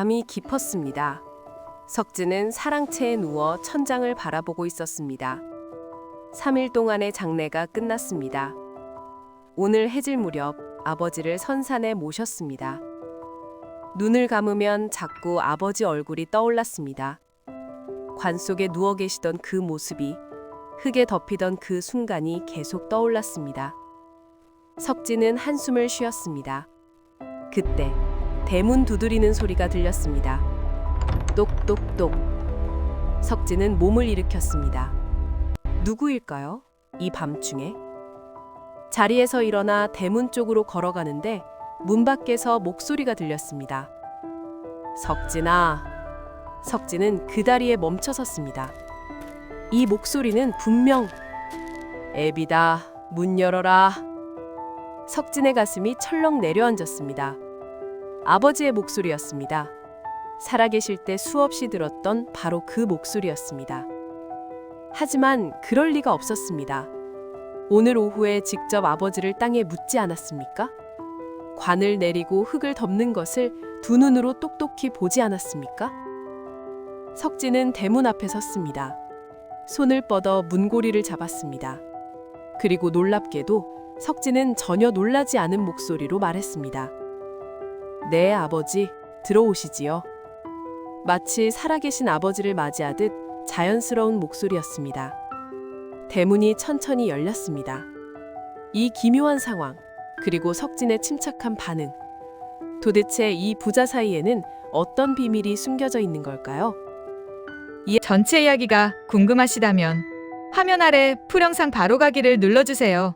밤이 깊었습니다. 석진은 사랑채에 누워 천장을 바라보고 있었습니다. 3일 동안의 장례가 끝났습니다. 오늘 해질 무렵 아버지를 선산에 모셨습니다. 눈을 감으면 자꾸 아버지 얼굴이 떠올랐습니다. 관 속에 누워 계시던 그 모습이 흙에 덮이던 그 순간이 계속 떠올랐습니다. 석진은 한숨을 쉬었습니다. 그때 대문 두드리는 소리가 들렸습니다. 똑똑똑. 석진은 몸을 일으켰습니다. 누구일까요? 이 밤중에? 자리에서 일어나 대문 쪽으로 걸어가는데 문 밖에서 목소리가 들렸습니다. 석진아. 석진은 그 다리에 멈춰 섰습니다. 이 목소리는 분명 애비다. 문 열어라. 석진의 가슴이 철렁 내려앉았습니다. 아버지의 목소리였습니다. 살아계실 때 수없이 들었던 바로 그 목소리였습니다. 하지만 그럴 리가 없었습니다. 오늘 오후에 직접 아버지를 땅에 묻지 않았습니까? 관을 내리고 흙을 덮는 것을 두 눈으로 똑똑히 보지 않았습니까? 석진은 대문 앞에 섰습니다. 손을 뻗어 문고리를 잡았습니다. 그리고 놀랍게도 석진은 전혀 놀라지 않은 목소리로 말했습니다. 네, 아버지, 들어오시지요. 마치 살아계신 아버지를 맞이하듯 자연스러운 목소리였습니다. 대문이 천천히 열렸습니다. 이 기묘한 상황, 그리고 석진의 침착한 반응. 도대체 이 부자 사이에는 어떤 비밀이 숨겨져 있는 걸까요? 전체 이야기가 궁금하시다면 화면 아래 풀 영상 바로 가기를 눌러주세요.